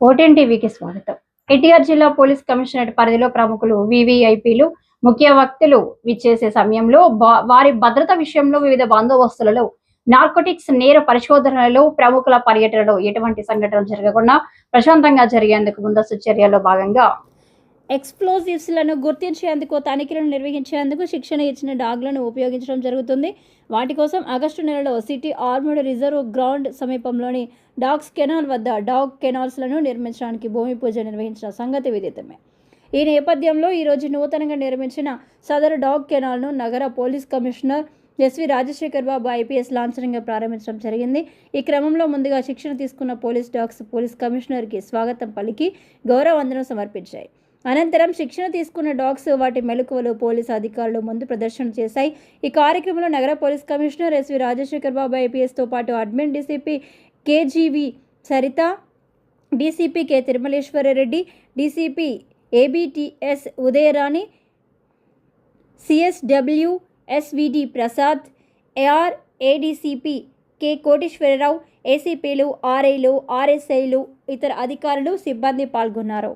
ఓటెన్ టీవీకి స్వాగతం. ఎన్టీఆర్ జిల్లా పోలీస్ కమిషనరేట్ పరిధిలో ప్రముఖులు వివిఐపీలు ముఖ్య వక్తులు విచ్చేసే సమయంలో వారి భద్రత విషయంలో వివిధ బందోబస్తులలో నార్కోటిక్స్ నేర పరిశోధనలలో ప్రముఖుల పర్యటనలో ఎటువంటి సంఘటనలు జరగకుండా ప్రశాంతంగా జరిగేందుకు ముందస్తు చర్యల్లో భాగంగా ఎక్స్ప్లోజివ్స్లను గుర్తించేందుకు తనిఖీలను నిర్వహించేందుకు శిక్షణ ఇచ్చిన డాగ్లను ఉపయోగించడం జరుగుతుంది. వాటి కోసం ఆగస్టు నెలలో సిటీ ఆర్మడ్ రిజర్వ్ గ్రౌండ్ సమీపంలోని డాగ్స్ కెనాల్ వద్ద డాగ్ కెనాల్స్లను నిర్మించడానికి భూమి పూజ నిర్వహించిన సంగతి విదితమే. ఈ నేపథ్యంలో ఈరోజు నూతనంగా నిర్మించిన సదరు డాగ్ కెనాల్ను నగర police commissioner SV Rajasekhar Babu IPS లాంఛనంగా ప్రారంభించడం జరిగింది. ఈ క్రమంలో ముందుగా శిక్షణ తీసుకున్న పోలీస్ డాగ్స్ పోలీస్ కమిషనర్కి స్వాగతం పలికి గౌరవ వందనం సమర్పించాయి. అనంతరం శిక్షణ తీసుకున్న డాగ్స్ వాటి మెలకువలు పోలీసు అధికారులు ముందు ప్రదర్శన చేశాయి. ఈ కార్యక్రమంలో నగర police commissioner SV Rajasekhar Babu ఐపీఎస్తో పాటు admin DCP KGV Saritha DCP K Tirumaleswarareddy DCP ABTS Udayarani CSW SVD Prasad AR ADCP K Koteswararao ఏసీపీలు ఆర్ఐలు ఆర్ఎస్ఐలు ఇతర అధికారులు సిబ్బంది పాల్గొన్నారు.